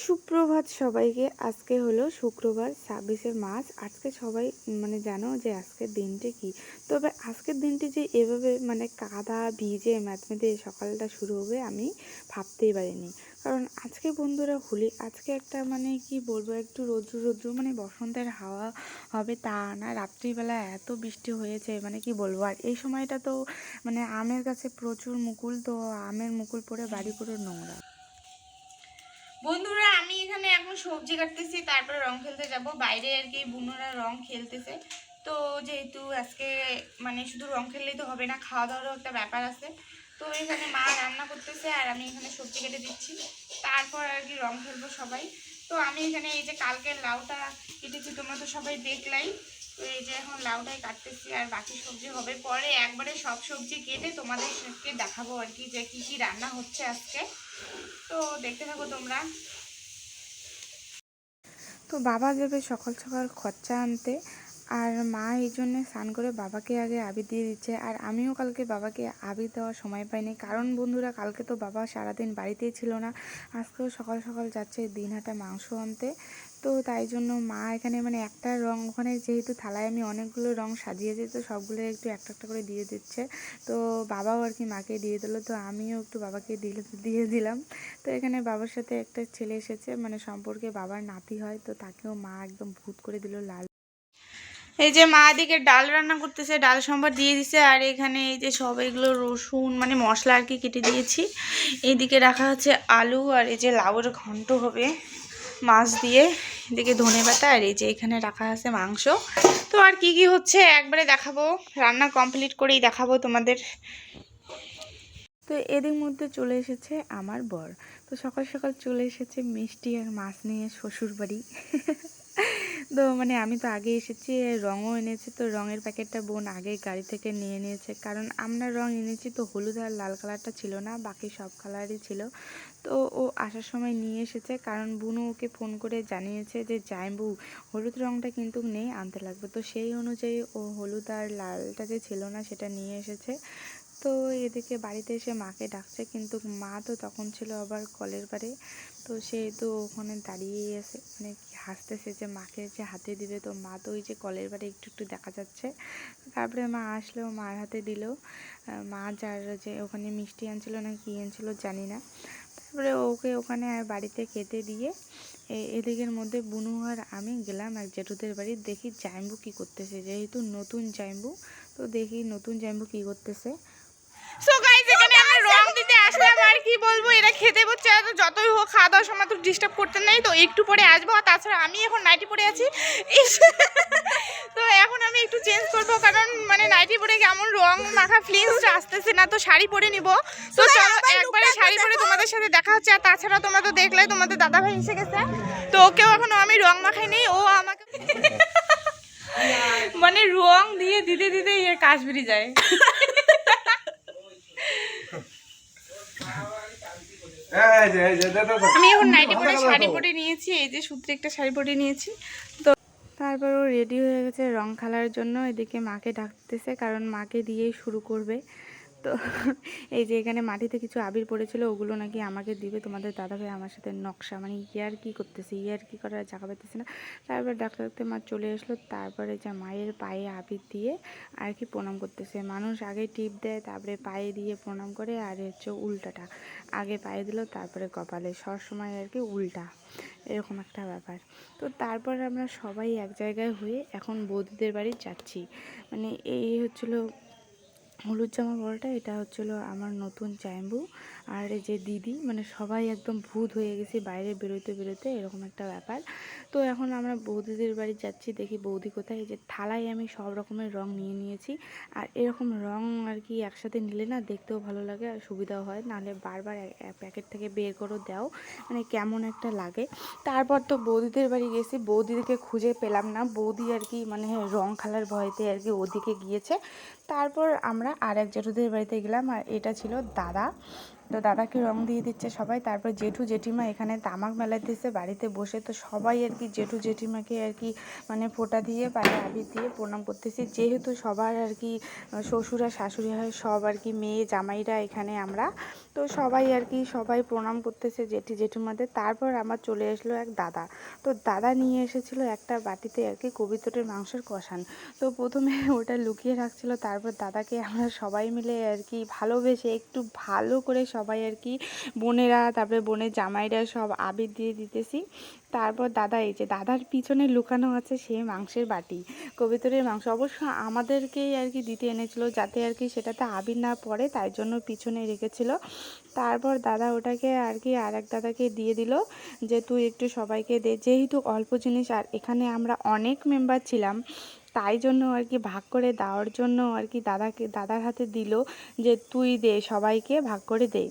সুপ্রভাত সবাইকে। আজকে হলো শুক্রবার, ছাব্বিশে মার্চ। আজকে সবাই মানে জানো যে আজকের দিনটি কি? তবে আজকের দিনটি যে এভাবে মানে কাদা, ভিজে, ম্যাথমেতে সকালটা শুরু হবে আমি ভাবতেই পারিনি। কারণ আজকে বন্ধুরা হোলি আজকে একটা মানে কি বলব, একটু রৌদ্র রৌদ্র মানে বসন্তের হাওয়া হবে তা না। রাত্রিবেলা এত বৃষ্টি হয়েছে মানে কি বলব? আর এই সময়টা তো মানে আমের কাছে প্রচুর মুকুল, তো আমের মুকুল পড়ে বাড়ি পুরো নোংরা। বন্ধুরা, আমি এখানে এখন সবজি কাটতেছি, তারপরে রং খেলতে যাব। বাইরে আর কি বুনোরা রং খেলতেছে। তো যেহেতু আজকে মানে শুধু রং খেললেই তো হবে না খাওয়া দাওয়ারও একটা ব্যাপার আছে। তো এখানে মা রান্না করতেছে আর আমি এখানে সবজি কেটে দিচ্ছি। তারপর আর কি রং খেলব সবাই। তো আমি এখানে এই যে কালকের লাউটা কেটেছি, তোমরা তো সবাই দেখলাই। তো এই যে এখন লাউটাই কাটতেছি আর বাকি সবজি হবে। পরে একবারে সব সবজি কেটে তোমাদেরকে দেখাবো আর কি যে কী কী রান্না হচ্ছে আজকে। তো দেখতে থাকো তোমরা। তো বাবা যাবে সকাল সকাল খরচা আনতে আর মা এই জন্যে স্নান করে বাবাকে আগে আবি দিয়ে দিচ্ছে। আর আমিও কালকে বাবাকে আবি দেওয়ার সময় পাইনি। কারণ বন্ধুরা, কালকে তো বাবা সারাদিন বাড়িতেই ছিল না। আজকেও সকাল সকাল যাচ্ছে দিনহাটা মাংস আনতে। তো তাই জন্য মা এখানে মানে একটা রং, ওখানে যেহেতু থালায় আমি অনেকগুলো রং সাজিয়েছি, তো সবগুলো একটু একটা একটা করে দিয়ে দিচ্ছে। তো বাবাও আর কি মাকে দিয়ে দিলো, তো আমিও একটু বাবাকে দিয়ে দিলাম। তো এখানে বাবার সাথে একটা ছেলে এসেছে মানে সম্পর্কে বাবার নাতি হয়, তো তাকেও মা একদম ভূত করে দিল লাল। এই যে মা এদিকে ডাল রান্না করতেছে, ডাল সম্বার দিয়ে দিছে, আর এখানে এই যে সব এগুলো রসুন মানে মশলা আর কি কেটে দিয়েছি। এইদিকে রাখা হচ্ছে আলু, আর এই যে লাউয়ের ঘন্ট হবে মাছ দিয়ে। এদিকে ধনে পাতা আর এই যে এখানে রাখা আছে মাংস। তো আর কি কি হচ্ছে একবারে দেখাবো। রান্না কমপ্লিট করেই দেখাবো তোমাদের। তো এদের মধ্যে চলে এসেছে আমার বর। তো সকাল সকাল চলে এসেছে মিষ্টি আর মাছ নিয়ে শ্বশুর বাড়ি তো মানে আমি তো আগে এসেছি, রঙও এনেছি। তো রঙের প্যাকেটটা বোন আগে গাড়ি থেকে নিয়ে নিয়েছে। কারণ আমরা রং এনেছি তো হলুদ আর লাল কালারটা ছিল না, বাকি সব কালারই ছিল। তো ও আসার সময় নিয়ে এসেছে, কারণ বুনু ওকে ফোন করে জানিয়েছে যে জাইবু হলুদ রঙটা কিন্তু নেই আনতে লাগবে। তো সেই অনুযায়ী ও হলুদ আর লালটা যে ছিল না, সেটা নিয়ে এসেছে। তো এদিকে বাড়িতে এসে মাকে ডাকছে, কিন্তু মা তো তখন ছিল আবার কলের পাড়ে তো সে তো ওখানে দাঁড়িয়েই আছে। মানে হাসতেছে যে মাকে যে হাতে দিবে। তো মা তো ওই যে কলের বাড়ি একটু একটু দেখা যাচ্ছে। তারপরে মা আসলো, মার হাতে দিল। মা যার যে ওখানে মিষ্টি আনছিল না কি আনছিল জানি না। তারপরে ওকে ওখানে আর বাড়িতে খেতে দিয়ে এদিকের মধ্যে বুনু আর আমি গেলাম এক জেঠুদের বাড়ি। দেখি জাইম্বু কি করতেছে। যেহেতু নতুন জাইম্বু, তো দেখি নতুন জাইম্বু কি করতেছে সো গাইস এখানে আমরা রং দিতে আসলাম আর কি বলব? এরা খেতে বসছে আর যতই হোক খাওয়া দাওয়ার সময় তো ডিস্টার্ব করতে নেই তো একটু পরে আসব। আর তাছাড়া আমি এখন নাইটি পরে আছি। তো এখন আমি একটু চেঞ্জ করব কারণ মানে নাইটি পরে কেমন রং মাখা ফিলিংসটা আসতেছে না তো শাড়ি পরে নিব। তো চলো একবারে শাড়ি পরে তোমাদের সাথে দেখা হচ্ছে আর তাছাড়া তোমরা তো দেখলে তোমাদের দাদা ভাই এসে গেছে। তো ওকেও এখনও আমি রং মাখাই নেই ও আমাকে মানে রং দিয়ে দিতে দিতে ইয়ে কাশ্মীরি যায় এই যে এই যে দে দে দে। আমি এখন নাইটি পরে শাড়ি পরে নিয়েছি এই যে সূত্রে একটা শাড়ি পরে নিয়েছি। তো তারপর ও রেডি হয়ে গেছে রং খেলার জন্য এদিকে মাকে ডাকতেছে কারণ মাকে দিয়েই শুরু করবে। তো এই যে এখানে মাটিতে কিছু আবির পড়েছিল, ওগুলো নাকি আমাকে দিবে। তোমাদের দাদাভাই আমার সাথে নকশা মানে ইয়ার কি করতেছে ইয়ার কি করার জায়গা পাইতেছে না। তারপর ডাক্তার ডাক্তার মা চলে আসলো, তারপরে যে মায়ের পায়ে আবির দিয়ে আর কি প্রণাম করতেছে। মানুষ আগে টিপ দেয়, তারপরে পায়ে দিয়ে প্রণাম করে আর হচ্ছে উল্টাটা। আগে পায়ে দিল, তারপরে কপালে। সবসময় আর কি উল্টা। এরকম একটা ব্যাপার। তো তারপর আমরা সবাই এক জায়গায় হয়ে এখন বৌদিদের বাড়ি যাচ্ছি। মানে এই হচ্ছিল হলুদ জামা পরাটা এটা হচ্ছিল আমার নতুন চাইম্বু আর যে দিদি মানে সবাই একদম ভূত হয়ে গেছি, বাইরে বেরোতে বেরোতে এরকম একটা ব্যাপার। তো এখন আমরা বৌদিদের বাড়ি যাচ্ছি, দেখি বৌদি কোথায়। এই যে থালায় আমি সব রকমের রং নিয়ে নিয়েছি। আর এরকম রং আর কি একসাথে নিলে না দেখতেও ভালো লাগে আর সুবিধাও হয়। নাহলে বারবার প্যাকেট থেকে বের করে, দাও। মানে কেমন একটা লাগে। তারপর তো বৌদিদের বাড়ি গেছি বৌদিকে খুঁজে পেলাম না। বৌদি আর কি মানে রং খেলার ভয়তে আর কি ওদিকে গিয়েছে। তারপর আমরা আর এক জেঠুদের বাড়িতে গেলাম আর এটা ছিল দাদা। তো দাদাকে রং দিয়ে দিচ্ছে সবাই। তারপর জেঠু জেঠিমা এখানে তামাক মেলাতেছে, বাড়িতে বসে তো সবাই আর কি জেঠু জেঠিমাকে আর কি মানে ফোঁটা দিয়ে, পায়ে আবির দিয়ে প্রণাম করতেছি। যেহেতু সবার আর কি শ্বশুরা, শাশুড়ি হয়, সব আর কি মেয়ে জামাইরা এখানে আমরা তো সবাই আর কি, সবাই প্রণাম করতেছে জেঠি জেঠিমাদের। তারপর আমার চলে আসলো এক দাদা। তো দাদা নিয়ে এসেছিল একটা বাটিতে আর কি কবিতরের মাংসের কষান। তো প্রথমে ওটা লুকিয়ে রাখছিল, তারপর দাদাকে আমরা সবাই মিলে আর কি ভালোবেসে একটু ভালো করে সবাই আর কি বোনেরা, তারপরে বোনের জামাইরা সব আবির দিয়ে দিতেছি। তারপর দাদা, এই যে দাদার পিছনে লুকানো আছে সে মাংসের বাটি। কবিতরের মাংস। অবশ্য আমাদেরকেই আর কি দিতে এনেছিল যাতে আর কি সেটাতে আবির না পড়ে, তাই জন্য পিছনে রেখেছিল। তারপর দাদা ওটাকে আর কি আর এক দাদাকে দিয়ে দিল যে, তুই একটু সবাইকে দে। যেহেতু অল্প জিনিস আর এখানে আমরা অনেক মেম্বার ছিলাম, তাই জন্য আর কি ভাগ করে দেওয়ার জন্য আর কি দাদাকে, দাদার হাতে দিল যে, তুই দে, সবাইকে ভাগ করে দে।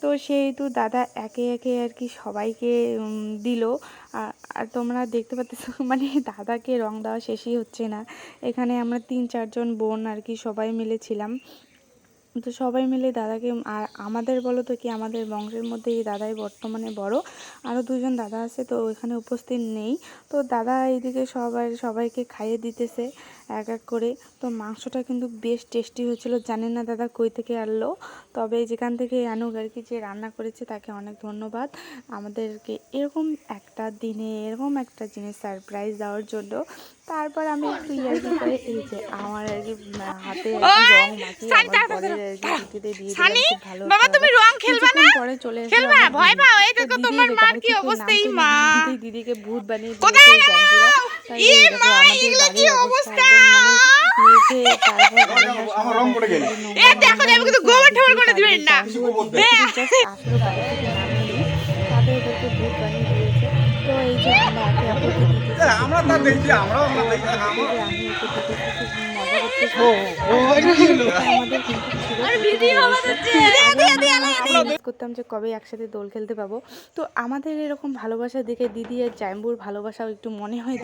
তো সেহেতু দাদা একে একে আর কি সবাইকে দিল। আর- তোমরা দেখতে পাচ্ছ মানে দাদাকে রং দেওয়া শেষই হচ্ছে না। এখানে আমরা তিন, চারজন বোন আর কি সবাই মিলে ছিলাম। তো সবাই মিলে দাদাকে, আর আমাদের বলো তো কি, আমাদের বংশের মধ্যে এই দাদাই বর্তমানে বড়। আরও দুজন দাদা আছে, তো এখানে উপস্থিত নেই। তো দাদা এইদিকে সবাই, সবাইকে খাইয়ে দিতেছে। এক এক করে। তো মাংসটা কিন্তু বেশ টেস্টি হয়েছিল। জানি না দাদা কই থেকে আনলো? তবে যেখান থেকে আনুক আর কি যে রান্না করেছে তাকে অনেক ধন্যবাদ। আমাদেরকে এরকম একটা দিনে এরকম একটা জিনিস সারপ্রাইজ দেওয়ার জন্য। তারপর আমি একটু ইয়ার্কি করে এই যে আমার আর কি হাতে আর রং মাখিয়ে আমার পরের আর কি দিদিতে দিয়ে দিলাম ভালো বাবা তুমি রং খেলবা না? পরে চলে আসলো খেলবা? ভয়। পাও? এই দেখো তোমার মার কি অবস্থা, এই মা। দিদিকে ভূত বানিয়ে দিয়েছে এই তাই আমাদের এগুলো কি বাড়ির অবস্থা? আমার তো দেখছি আমরাও আমরা দেখছি করতাম যে কবে একসাথে দোল খেলতে পাবো। তো আমাদের এরকম ভালোবাসা দেখে দিদি আর জাম্বুর ভালোবাসাও একটু মনে হয়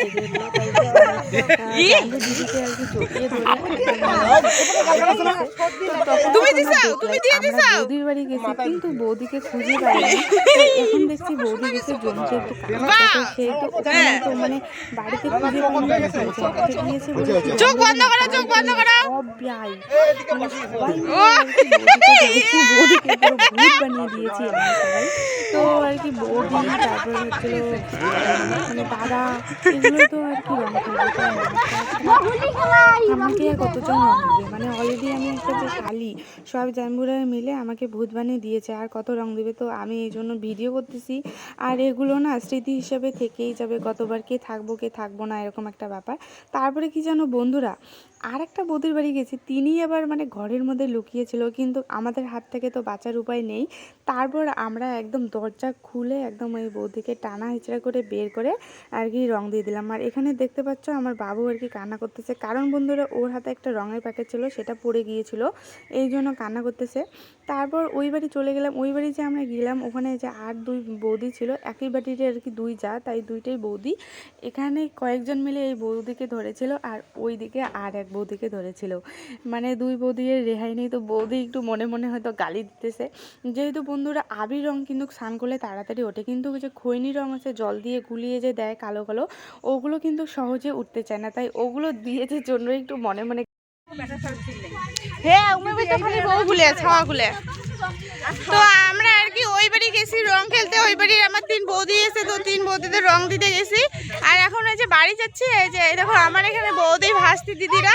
দিদিকে আর কি জড়িয়ে ধরে বৌদির বাড়ি গেছি কিন্তু বৌদিকে খুঁজে পাইনি। এখন দেখছি বৌদি গেছে জমিতে একটু তো মানে বাড়িতে খুঁজে পাইনি কি চোখ বন্ধ করো, চোখ বন্ধ করো। বানিয়ে দিয়েছি তো আর কি হচ্ছিল মানে দাদা এগুলো তো আর কি কতজন দিবে মানে অলরেডি আমি যে সব জাম্বুরা মিলে আমাকে ভূত বানিয়ে দিয়েছে, আর কত রং দিবে তো আমি এই জন্য ভিডিও করতেছি। আর এগুলো না স্মৃতি হিসেবে থেকেই যাবে, কতবার কে থাকব কে থাকব না, এরকম একটা ব্যাপার। তারপরে কি জানো বন্ধুরা আর একটা বৌদির বাড়ি গেছি তিনি আবার মানে ঘরের মধ্যে লুকিয়েছিল, কিন্তু আমাদের হাত থেকে তো বাঁচার উপায় নেই। তারপর আমরা একদম দরজা খুলে একদম ওই বৌদিকে টানা হেঁচড়া করে বের করে আর কি রং দিয়ে দিলাম। আর এখানে দেখতে পাচ্ছ আমার বাবু আর কি কান্না করতেছে। কারণ বন্ধুরা, ওর হাতে একটা রঙের প্যাকেট ছিল, সেটা পড়ে গিয়েছিল, এই জন্য কান্না করতেছে। তারপর ওই বাড়ি চলে গেলাম। ওই বাড়ি যে আমরা গেলাম, ওখানে যে আর দুই বৌদি ছিল, একই বাড়িতে আর কি দুই যা, তাই দুইটাই বৌদি। এখানে কয়েকজন মিলে এই বৌদিকে ধরেছিল, আর ওই দিকে আর এক বৌদিকে ধরেছিল। মানে দুই বৌদির রেহাই নেই, তো বৌদি একটু মনে মনে হয়তো গালি দিতেছে। যেহেতু বন্ধুরা আবির রং কিন্তু স্নান করলে তাড়াতাড়ি ওঠে, কিন্তু যে খৈনি রং আছে, জল দিয়ে গুলিয়ে যে দেয় কালো কালো, ওগুলো কিন্তু সহজে উঠতে চায় না। তাই ওগুলো দিয়েছে জন্য একটু মনে মনে হ্যাঁ উমে তো আমরা আর কি ওই বাড়ি গেছি, রং খেলতে। ওই বাড়ির আমার তিন বৌদি এসে, তো তিন বৌদিদের রং দিতে গেছি। আর এখন এই যে বাড়ি যাচ্ছি, এই যে দেখো, আমার এখানে বৌদি ভাস্তি দিদিরা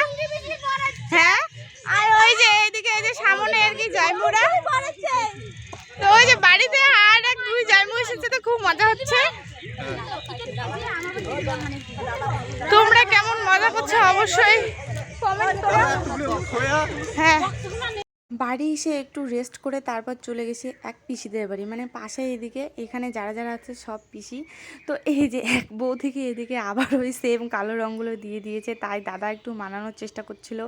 হ্যাঁ আর ওই যে এইদিকে এই যে সামনে আর কি জাইমুরা তো ওই যে বাড়িতে আর এক দুই জাইমু এসেছে তো খুব মজা হচ্ছে তোমরা কেমন মজা করছ অবশ্যই কমেন্ট করো হ্যাঁ বাড়ি এসে একটু রেস্ট করে তারপর চলে গেছি এক পিসিদের বাড়ি। মানে পাশে এদিকে, এখানে যারা যারা আছে সব পিসি। তো এই যে এক বউ থেকে এদিকে আবার ওই সেম কালো রঙগুলো দিয়ে দিয়েছে। তাই দাদা একটু মানানোর চেষ্টা করছিল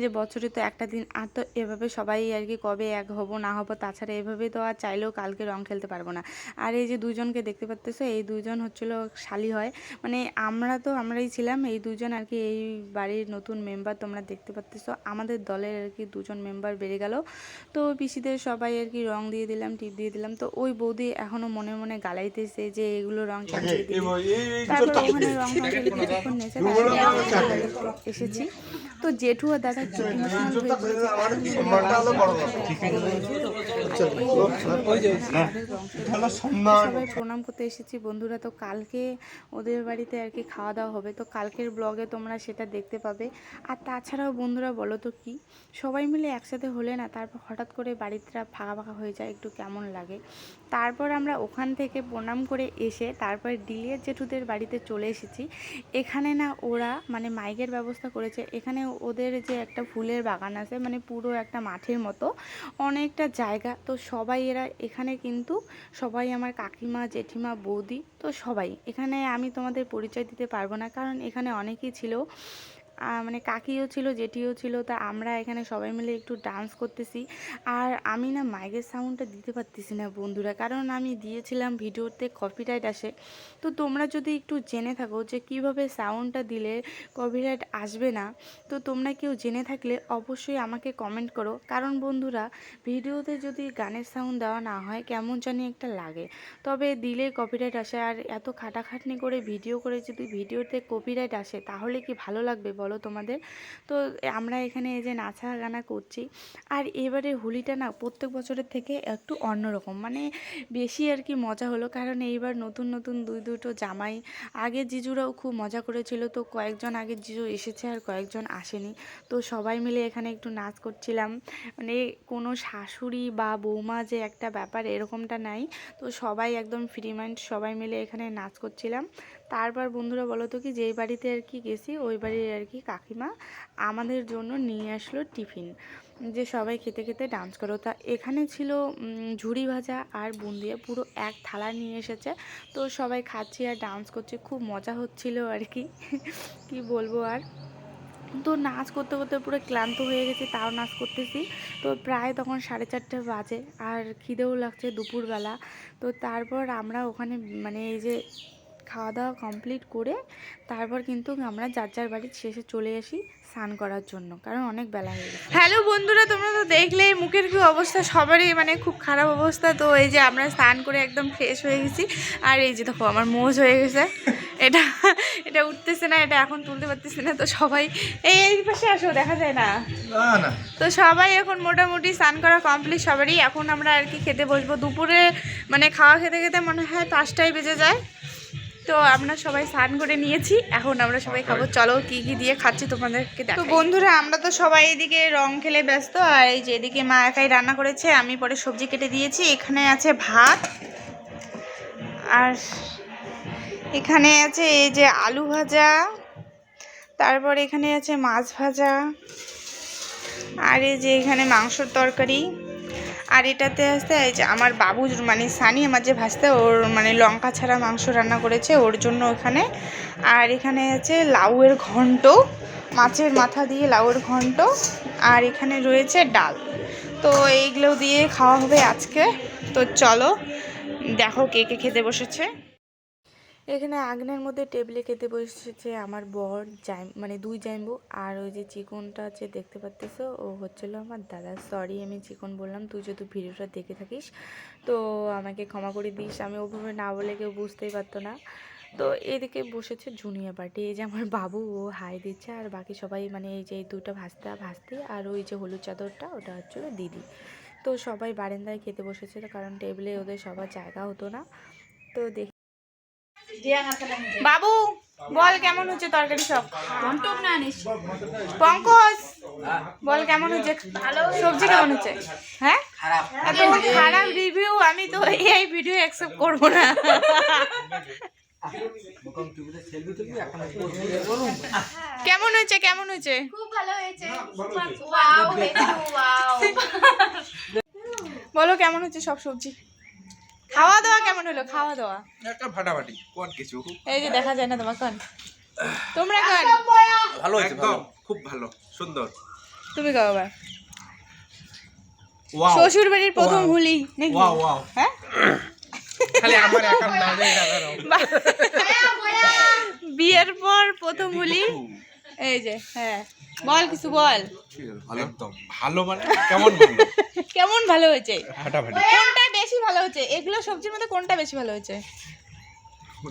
যে বছরে তো একটা দিন, আর তো এভাবে সবাই আর কি কবে এক হব না হব, তাছাড়া এভাবে তো আর চাইলেও কালকে রং খেলতে পারব না। আর এই যে দুজনকে দেখতে পাচ্তেছো এই দুজন হচ্ছিল শালি হয়। মানে আমরা তো আমরাই ছিলাম, এই দুজন আর কি এই বাড়ির নতুন মেম্বার তোমরা দেখতে পাচ্তেছো আমাদের দলের আর কি দুজন মেম্বার বেড়ে গেল। তো পিসিদের সবাই আর কি রং দিয়ে দিলাম টিপ দিয়ে দিলাম। তো ওই বৌদি এখনও মনে মনে গালাইতেছে যে এগুলো রং তারপর ওখানে কিছুক্ষণ এসেছি। তো জেঠু আর দাদা কি ইমোশনাল হয়ে পড়েছে সবাই প্রণাম করতে এসেছি। বন্ধুরা তো কালকে ওদের বাড়িতে আর কি খাওয়া দাওয়া হবে। তো কালকের ব্লগে তোমরা সেটা দেখতে পাবে। আর তাছাড়াও বন্ধুরা বলো তো কি? সবাই মিলে একসাথে হলে না তারপর হঠাৎ করে বাড়িটা ফাঁকা ফাঁকা হয়ে যায় একটু কেমন লাগে। তারপর আমরা ওখান থেকে প্রণাম করে এসে তারপর ডিলিয়ার জেঠুদের বাড়িতে চলে এসেছি। এখানে না ওরা মানে মাইকের ব্যবস্থা করেছে। এখানে ওদের যে একটা ফুলের বাগান আছে মানে পুরো একটা মাঠের মতো অনেকটা জায়গা। তো সবাই এরা, এখানে কিন্তু সবাই আমার কাকিমা, জেঠিমা, বৌদি, তো সবাই। এখানে আমি তোমাদের পরিচয় দিতে পারব না, কারণ এখানে অনেকেই ছিল মানে কাকিও ছিল, জেঠিও ছিল, তা আমরা এখানে সবাই মিলে একটু ডান্স করতেছি। আর আমি না মাইকের সাউন্ডটা দিতে পারতেছি না বন্ধুরা, কারণ আমি দিয়েছিলাম ভিডিওতে কপিরাইট আসে। তো তোমরা যদি একটু জেনে থাকো যে কীভাবে সাউন্ডটা দিলে কপিরাইট আসবে না, তো তোমরা কেউ জেনে থাকলে অবশ্যই আমাকে কমেন্ট করো। কারণ বন্ধুরা, ভিডিওতে যদি গানের সাউন্ড দেওয়া না হয়, কেমন জানি একটা লাগে। তবে দিলে কপিরাইট আসে, আর এত খাটাখাটনি করে ভিডিও করে যদি ভিডিওতে কপিরাইট আসে, তাহলে কি ভালো লাগবে বলো? তোমাদের। তো আমরা এখানে এই যে নাচা গানা করছি। আর এবারে হোলিটা না প্রত্যেক বছরের থেকে একটু অন্যরকম। মানে বেশি আর কি মজা হলো। কারণ এইবার নতুন নতুন দুই, দুটো জামাই। আগে জিজুরাও খুব মজা করেছিল। তো কয়েকজন আগে জিজু এসেছে আর কয়েকজন আসেনি। তো সবাই মিলে এখানে একটু নাচ করছিলাম। মানে কোনো শাশুড়ি বা বৌমা যে একটা ব্যাপার এরকমটা নাই। তো সবাই একদম ফ্রি মাইন্ড সবাই মিলে এখানে নাচ করছিলাম। তারপর বন্ধুরা বলো তো কি, যেই বাড়িতে আর কি গেছি, ওই বাড়ির আর কি কাকিমা আমাদের জন্য নিয়ে আসলো টিফিন। যে সবাই খেতে খেতে ডান্স করো। তা এখানে ছিল ঝুড়ি ভাজা আর বুন্দিয়া পুরো এক থালা নিয়ে এসেছে। তো সবাই খাচ্ছি আর ডান্স করছি। খুব মজা হচ্ছিল আর কি। কি বলব আর? তো নাচ করতে করতে পুরো ক্লান্ত হয়ে গেছি, তাও নাচ করতেছি। তো প্রায় তখন সাড়ে চারটে বাজে আর খিদেও লাগছে দুপুরবেলা। তো তারপর আমরা ওখানে মানে এই যে খাওয়া দাওয়া কমপ্লিট করে তারপর কিন্তু আমরা যার যার বাড়ির শেষে চলে আসি স্নান করার জন্য কারণ অনেক বেলা হয়ে গেছে। হ্যালো বন্ধুরা তোমরা তো দেখলেই মুখের কি অবস্থা? সবারই মানে খুব খারাপ অবস্থা। তো এই যে আমরা স্নান করে একদম ফ্রেশ হয়ে গেছি। আর এই যে দেখো আমার মোজ হয়ে গেছে। এটা এটা উঠতেছে না এটা এখন তুলতে পারতেছে না। তো সবাই এই এই পাশে আসো দেখা যায় না। না না। তো সবাই এখন মোটামুটি স্নান করা কমপ্লিট সবারই। এখন আমরা আর কি খেতে বসবো। দুপুরে মানে খাওয়া খেতে খেতে মনে হয় পাঁচটায় বেজে যায়। তো আমরা সবাই স্নান করে নিয়েছি। এখন আমরা সবাই খাব। চলো কি কি দিয়ে খাচ্ছি তোমাদেরকে তো বন্ধুরা আমরা তো সবাই এদিকে রং খেলে ব্যস্ত আর এই যে এদিকে মা একাই রান্না করেছে আমি পরে সবজি কেটে দিয়েছি। এখানে আছে ভাত আর এখানে আছে এই যে আলু ভাজা তারপর এখানে আছে মাছ ভাজা আর এই যে এখানে মাংসর তরকারি। আর এটাতে আসতে এই যে আমার বাবু মানে সানি আমার যে ভাসতে, ওর মানে লঙ্কা ছাড়া মাংস রান্না করেছে ওর জন্য ওখানে আর এখানে আছে লাউয়ের ঘন্ট, মাছের মাথা দিয়ে লাউয়ের ঘন্ট, আর এখানে রয়েছে ডাল। তো এইগুলো দিয়ে খাওয়া হবে আজকে। তো চলো, দেখো কে কে খেতে বসেছে। এখানে আগুনের মধ্যে টেবিলে খেতে বসেছে আমার বর জাই মানে দুই জাইম্বু আর ওই যে চিকনটা আছে দেখতে পাচ্তেছ ও হচ্ছিল আমার দাদা। সরি আমি চিকন বললাম, তুই যদি ভিডিওটা দেখে থাকিস, তো আমাকে ক্ষমা করে দিস। আমি ওভাবে না বলে কেউ বুঝতেই পারতো না। তো এদিকে বসেছে জুনিয়র পার্টি, এই যে আমার বাবু, ও হাই দিচ্ছে, আর বাকি সবাই মানে এই যে এই দুটো ভাস্তা, ভাস্তি, আর ওই যে হলুদ চাদরটা, ওটা হচ্ছে দিদি। তো সবাই বারান্দায় খেতে বসেছে কারণ টেবিলে ওদের সবার জায়গা হতো না। তো দেখ বাবু বল কেমন হচ্ছে তরকারি সব? পঙ্কজ বল কেমন হচ্ছে? সবজি কেমন হচ্ছে? হ্যাঁ? এত খারাপ রিভিউ আমি তো এই ভিডিও অ্যাকসেপ্ট করব না। কেমন হয়েছে কেমন হয়েছে? খুব ভালো হয়েছে। ওয়াও ওয়াও বলো কেমন হচ্ছে সব সবজি? খাওয়া দাওয়া কেমন হলো? খাওয়া দাওয়া? একটা ফাটাফাটি। কোন কিছু? এই যে দেখা যায় না তোমার কন? তোমরা কন? ভালো হয়েছে ভালো। খুব ভালো সুন্দর। তুমি গাও আবার। ওয়াও। শ্বশুর বাড়ির প্রথম. হুলি নাকি? Wow wow. হ্যাঁ? খালি আমার এখন না দেই দাদারও বিয়ের পর প্রথম হুলি। এই যে হ্যাঁ। বল কিছু বল। একদম ভালো মানে কেমন ভালো কেমন ভালো হয়েছে? ফাটাফাটি। কোনটা বেশি ভালো হয়েছে? এগুলো সবজির মধ্যে কোনটা বেশি ভালো হয়েছে?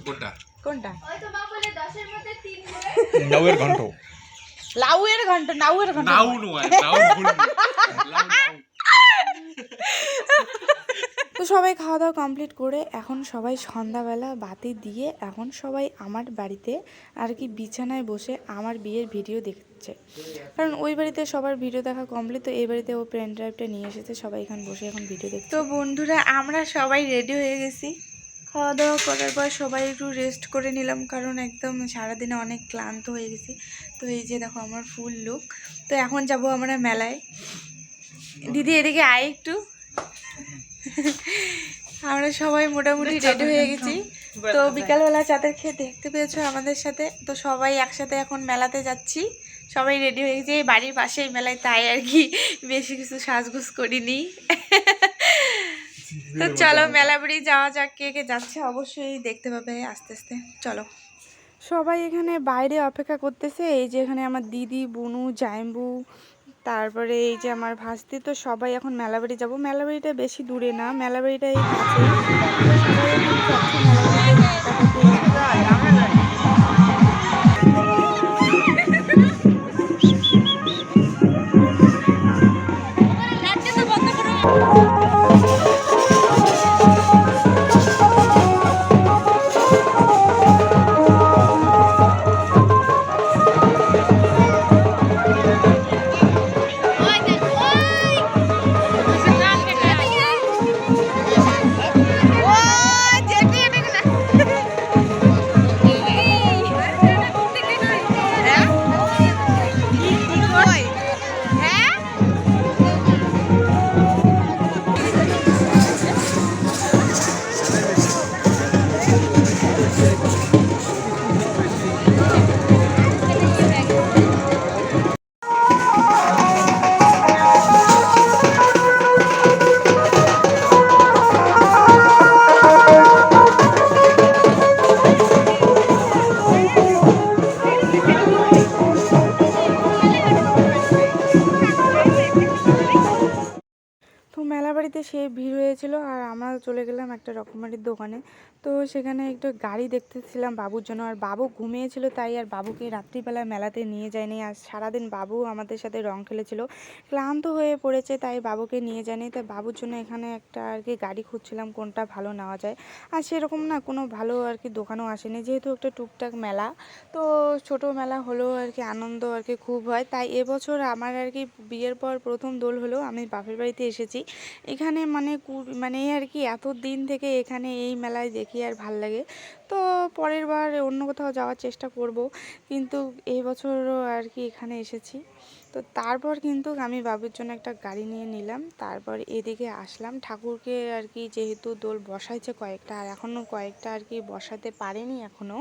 কোনটা? কোনটা? ওই তো মা বলে দশের মধ্যে তিন করে নাউয়ের ঘন্ট। লাউয়ের ঘন্ট নাউয়ের ঘন্ট। নাউ নয় নাউ ভুল লাউ নাউ। তো সবাই খাওয়া দাওয়া কমপ্লিট করে এখন সবাই সন্ধ্যাবেলা বাতি দিয়ে এখন সবাই আমার বাড়িতে আর কি বিছানায় বসে আমার বিয়ের ভিডিও দেখছে। কারণ ওই বাড়িতে সবার ভিডিও দেখা কমপ্লিট তো এই বাড়িতে ও পেন ড্রাইভটা নিয়ে এসেছে, সবাই এখানে বসে এখন ভিডিও দেখছে। তো বন্ধুরা, আমরা সবাই রেডি হয়ে গেছি। খাওয়া দাওয়া করার পর সবাই একটু রেস্ট করে নিলাম, কারণ একদম সারাদিনে অনেক ক্লান্ত হয়ে গেছি। তো এই যে দেখো আমার ফুল লুক তো এখন যাব আমরা মেলায়। দিদি, এদিকে আয় একটু। আমরা সবাই মোটামুটি রেডি হয়ে গেছি। তো বিকালবেলা চাঁদের খেয়ে দেখতে পেয়েছ আমাদের সাথে। তো সবাই একসাথে এখন মেলাতে যাচ্ছি। সবাই রেডি হয়ে গেছে। এই বাড়ির পাশেই মেলায় তাই আর কি বেশি কিছু সাজগুজ করিনি। তো চলো মেলা বাড়ি যাওয়া যাক কে কে যাচ্ছে অবশ্যই দেখতে পাবে আস্তে আস্তে। চলো। সবাই এখানে বাইরে অপেক্ষা করতেছে। এই যে এখানে আমার দিদি বুনু জাইম্বু তারপরে এই যে আমার ভাস্তি, তো সবাই এখন মেলাবাড়ি যাব। মেলাবাড়িটা বেশি দূরে না মেলাবাড়িটা এই কাছেই হয়েছিল আর আমরা চলে গেলাম একটা রকমারির দোকানে। তো সেখানে একটু গাড়ি দেখতেছিলাম বাবুর জন্য। আর বাবু ঘুমিয়েছিল তাই আর বাবুকে রাত্রিবেলা মেলাতে নিয়ে যায়নি। আর সারাদিন বাবু আমাদের সাথে রং খেলেছিল। ক্লান্ত হয়ে পড়েছে তাই বাবুকে নিয়ে যায়নি। তাই বাবুর জন্য এখানে একটা আর কি গাড়ি খুঁজছিলাম কোনটা ভালো নেওয়া যায়। আর সেরকম না কোনো ভালো আর কি দোকানও আসেনি। যেহেতু একটা টুকটাক মেলা, তো ছোট মেলা হলেও আর কি আনন্দ আর কি খুব হয়। তাই এবছর আমার আর কি বিয়ের পর প্রথম দোল হলো। আমি বাপের বাড়িতে এসেছি। এখানে মানে মানে আর কি এত দিন থেকে এখানে এই মেলায় দেখি আর ভালো লাগে। তো পরের বার অন্য কোথাও যাওয়ার চেষ্টা করব। কিন্তু এই বছর আর কি এখানে এসেছি। তো তারপর কিন্তু আমি বাবুর জন্য একটা গাড়ি নিয়ে নিলাম। তারপর এদিকে আসলাম। ঠাকুরকে আর কি যেহেতু দোল বসাইছে কয়েকটা, আর এখনও কয়েকটা আর কি বসাতে পারেনি এখনও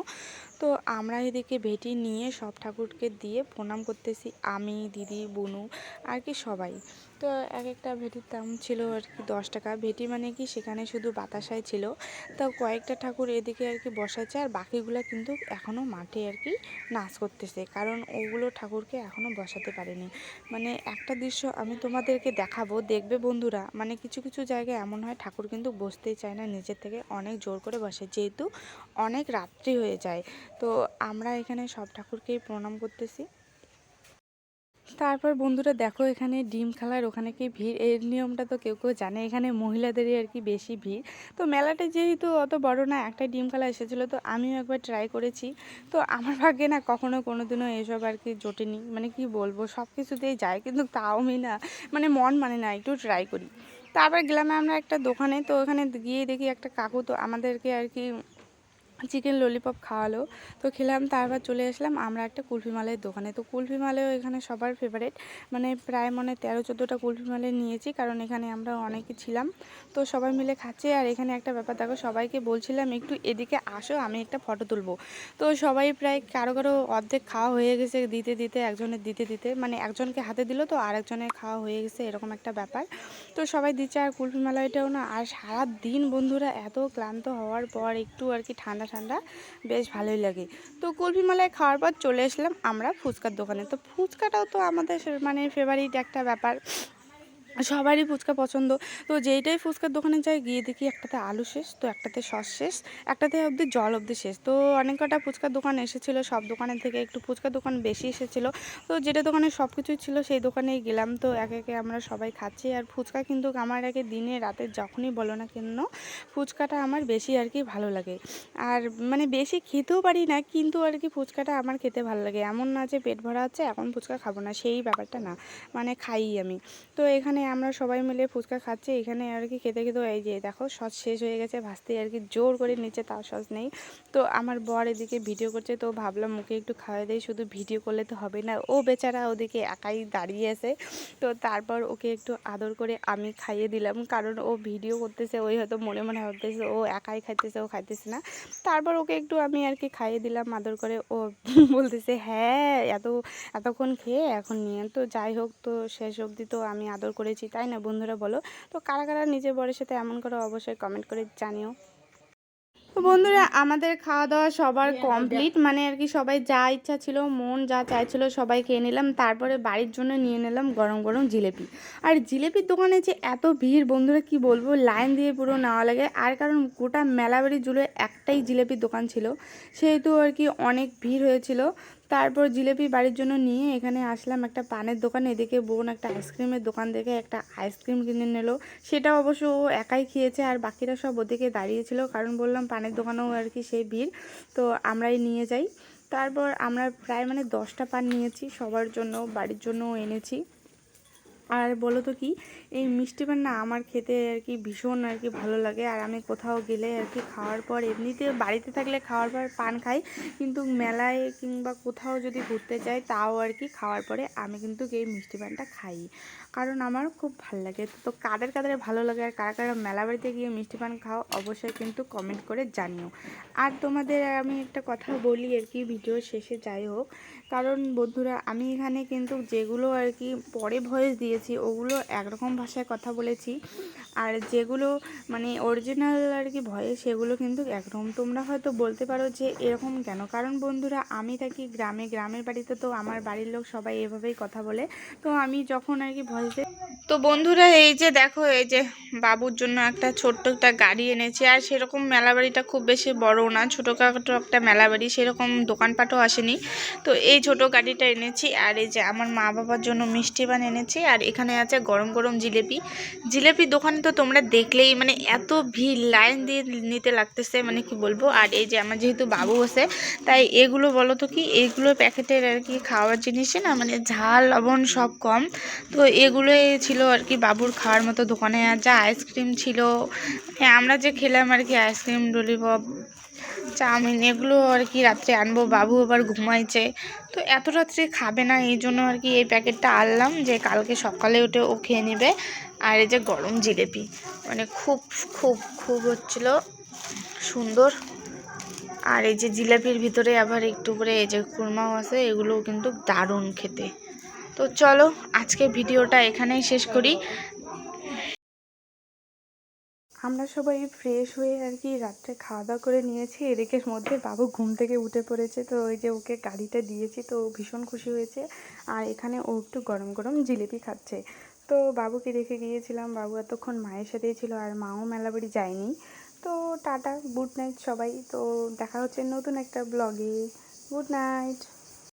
তো আমরা এদিকে ভেটি নিয়ে সব ঠাকুরকে দিয়ে প্রণাম করতেছি। আমি, দিদি, বুনু আর কি সবাই। তো এক একটা ভেটির দাম ছিল আর কি দশ টাকা। ভেটি মানে কি সেখানে শুধু বাতাসায় ছিল। তো কয়েকটা ঠাকুর এদিকে আর কি বসাচ্ছে আর বাকিগুলো কিন্তু এখনও মাঠে আর কি নাচ করতেছে। কারণ ওগুলো ঠাকুরকে এখনও বসাতে পারেনি। মানে একটা দৃশ্য আমি তোমাদেরকে দেখাবো, দেখবে বন্ধুরা। মানে কিছু কিছু জায়গায় এমন হয়, ঠাকুর কিন্তু বসতেই চায় না, নিজের থেকে অনেক জোর করে বসে। যেহেতু অনেক রাত্রি হয়ে যায়। তো আমরা এখানে সব ঠাকুরকেই প্রণাম করতেছি। তারপর বন্ধুরা দেখো এখানে ডিম খেলার ওখানে কি ভিড়? এর নিয়মটা তো কেউ কেউ জানে। এখানে মহিলাদেরই আর কি বেশি ভিড়। তো মেলাটা যেহেতু অত বড় না, একটা ডিম খেলা এসেছিল, তো আমিও একবার ট্রাই করেছি। তো আমার ভাগ্যে না কখনো কোনো দিনও এসব আর কি জোটেনি। মানে কি বলব সব কিছুতেই যায়, কিন্তু তাও আমি না মানে মন মানে না, একটু ট্রাই করি। তারপর গেলাম আমরা একটা দোকানে, তো ওখানে গিয়ে দেখি একটা কাকু তো আমাদেরকে আর কি চিকেন ললিপপ খাওয়ালো। তো খেলাম, তারপর চলে আসলাম আমরা একটা কুলফি মালের দোকানে। তো কুলফি মালেও এখানে সবার ফেভারিট মানে প্রায় মানে তেরো, চোদ্দোটা কুলফি মালে নিয়েছি, কারণ এখানে আমরা অনেকে ছিলাম। তো সবাই মিলে খাচ্ছি, আর এখানে একটা ব্যাপার দেখো, সবাইকে বলছিলাম, একটু এদিকে আসো, আমি একটা ফটো তুলবো। তো সবাই প্রায় কারও কারও অর্ধেক খাওয়া হয়ে গেছে দিতে দিতে, একজনের দিতে দিতে। মানে একজনকে হাতে দিল তো আর একজনের খাওয়া হয়ে গেছে, এরকম একটা ব্যাপার। তো সবাই দিচ্ছে, আর কুলফি মেলাটাও না। আর সারা দিন বন্ধুরা এত ক্লান্ত হওয়ার পর একটু আর কি ঠান্ডা ঠান্ডা, বেশ ভালোই লাগে। তো কুলফি মালাই খাওয়ার পর চলে এসলাম আমরা ফুচকার দোকানে। তো ফুচকাটাও তো আমাদের মানে ফেভারিট একটা ব্যাপার। সবারই ফুচকা পছন্দ। তো যেইটাই ফুচকার দোকানে যাই, গিয়ে দেখি একটাতে আলু শেষ, তো একটাতে সস শেষ, একটাতে অবধি জল অবধি শেষ। তো অনেক কটা ফুচকার দোকান এসেছিল, সব দোকানের থেকে একটু ফুচকার দোকান বেশি এসেছিল। তো যেটা দোকানে সব কিছুই ছিল, সেই দোকানেই গেলাম। তো একে একে আমরা সবাই খাচ্ছি। আর ফুচকা কিন্তু আমার আগে দিনে, রাতে যখনই বলো না কেন, ফুচকাটা আমার বেশি আর কি ভালো লাগে। আর মানে বেশি খেতেও পারি না, কিন্তু আর কি ফুচকাটা আমার খেতে ভালো লাগে। এমন না যে পেট ভরা আছে, এখন ফুচকা খাব না, সেই ব্যাপারটা না। মানে খাই আমি। তো এখানে আমরা সবাই মিলে ফুচকা খাচ্ছি, এখানে আর কি খেতে খেতে এই যে দেখো সস শেষ হয়ে গেছে ভাজতে আর কি জোর করে নিচে তাও সস নেই। তো আমার বর এদিকে ভিডিও করছে, তো ভাবলাম মুখে একটু খাওয়া দেয় শুধু ভিডিও করলে তো হবে না, ও বেচারা ওদিকে একাই দাঁড়িয়ে আছে। তো তারপর ওকে একটু আদর করে আমি খাইয়ে দিলাম, কারণ ও ভিডিও করতেছে, ওই হয়তো মনে মনে ভাবতেছে, ও একাই খাইতেছে, ও খাইতেছে না। তারপর ওকে একটু আমি আর কি খাইয়ে দিলাম, আদর করে ও বলতেছে হ্যাঁ এত, এতক্ষণ খেয়ে এখন নিয়ে তো যাই হোক, তো শেষ অবধি তো আমি আদর করেছি তাই না বন্ধুরা বলো? তো কারা কারা নিজের বরের সাথে এমন করে অবশ্যই কমেন্ট করে জানিও। তো বন্ধুরা আমাদের খাওয়া দাওয়া সবার কমপ্লিট মানে আর কি সবাই যা ইচ্ছা ছিল মন যা চাইছিল সবাই খেয়ে নিলাম। তারপরে বাড়ির জন্য নিয়ে নিলাম গরম গরম জিলেপি। আর জিলেপির দোকানে যে এত ভিড় বন্ধুরা কি বলব? লাইন দিয়ে পুরো নেওয়া লাগে। আর কারণ গোটা মেলাবাড়ি জুড়ে একটাই জিলেপির দোকান ছিল। সেহেতু আর কি অনেক ভিড় হয়েছিল। তারপর জিলেপি বাড়ির জন্য নিয়ে এখানে আসলাম একটা পানের দোকানে। এদিকে বোন একটা আইসক্রিমের দোকান দেখে একটা আইসক্রিম কিনে নিল। সেটা অবশ্য ও একাই খেয়েছে আর বাকিরা সব ওদিকে দাঁড়িয়েছিল কারণ বললাম, পানের দোকানেও আর কি সেই ভিড়। তো আমরাই নিয়ে যাই। তারপর আমরা প্রায় মানে দশটা পান নিয়েছি। সবার জন্য, বাড়ির জন্যও এনেছি। আর বলো তো কি, এই মিষ্টি পান্না আমার খেতে আর কি ভীষণ আর কি ভালো লাগে। আর আমি কোথাও গেলে আর কি খাওয়ার পর, এমনিতে বাড়িতে থাকলে খাওয়ার পর পান খাই, কিন্তু মেলায় কিংবা কোথাও যদি ঘুরতে যাই তাও আর কি খাওয়ার পরে আমি কিন্তু এই মিষ্টি পানটা খাই। কারণ আমার খুব ভালো লাগে। তো কাদের কাদের ভালো লাগে আর কারা কারা মেলা বাড়িতে গিয়ে মিষ্টি পান খাও অবশ্যই কিন্তু কমেন্ট করে জানিও। আর তোমাদের আমি একটা কথা বলি আর কি ভিডিও শেষে যাই হোক। কারণ বন্ধুরা, আমি এখানে কিন্তু যেগুলো আর কি পরে ভয়েস দিয়েছি, ওগুলো একরকম ভাষায় কথা বলেছি। আর যেগুলো মানে অরিজিনাল আর কি ভয়েস সেগুলো কিন্তু একরকম। তোমরা হয়তো বলতে পারো যে এরকম কেন? কারণ বন্ধুরা, আমি থাকি গ্রামে, গ্রামের বাড়িতে তো আমার বাড়ির লোক সবাই এভাবেই কথা বলে। তো আমি যখন আর কি ভয়েস তো বন্ধুরা, এই যে দেখো, এই যে বাবুর জন্য একটা ছোট্ট একটা গাড়ি এনেছি। আর সেরকম মেলা বাড়িটা খুব বেশি বড় না, ছোটোখাটো একটা মেলা বাড়ি সেরকম দোকানপাটও আসেনি। তো এই ছোট গাড়িটা এনেছি। আর এই যে আমার মা বাবার জন্য মিষ্টি বান এনেছি। আর এখানে আছে গরম গরম জিলেপি। জিলেপি দোকানে তো তোমরা দেখলেই মানে এত ভিড়, লাইন দিয়ে নিতে লাগতেছে মানে কি বলব। আর এই যে আমার যেহেতু বাবু আছে, তাই এগুলো বলো তো কি, এগুলো প্যাকেটের আর কি খাওয়ার জিনিসে না মানে ঝাল, লবণ সব কম। তো এগুলোই ছিল আর কি বাবুর খাওয়ার মতো দোকানে। আর যা আইসক্রিম ছিল হ্যাঁ আমরা যে খেলাম আর কি আইসক্রিম, ললিপপ, চাউমিন, এগুলো আর কি রাত্রে আনব, বাবু আবার ঘুমাইছে। তো এত রাত্রে খাবে না, এই জন্য আর কি এই প্যাকেটটা আনলাম যে কালকে সকালে উঠে ও খেয়ে নেবে। আর এই যে গরম জিলেপি মানে খুব খুব খুব হচ্ছিল, সুন্দর। আর এই যে জিলাপির ভিতরে আবার একটু করে এই যে কুরমাও আছে, এগুলোও কিন্তু দারুণ খেতে। তো চলো আজকে ভিডিওটা এখানেই শেষ করি। আমরা সবাই ফ্রেশ হয়ে আর কি রাত্রে খাওয়া দাওয়া করে নিয়েছি। এদিকের মধ্যে বাবু ঘুম থেকে উঠে পড়েছে, তো ওই যে ওকে গাড়িটা দিয়েছি, তো ভীষণ খুশি হয়েছে। আর এখানে ও একটু গরম গরম জিলিপি খাচ্ছে। তো বাবুকে রেখে গিয়েছিলাম, বাবু এতক্ষণ মায়ের সাথেই ছিল আর মাও মেলাবাড়ি যায়নি। তো টাটা গুড নাইট সবাই। তো দেখা হচ্ছে নতুন একটা ব্লগে গুড নাইট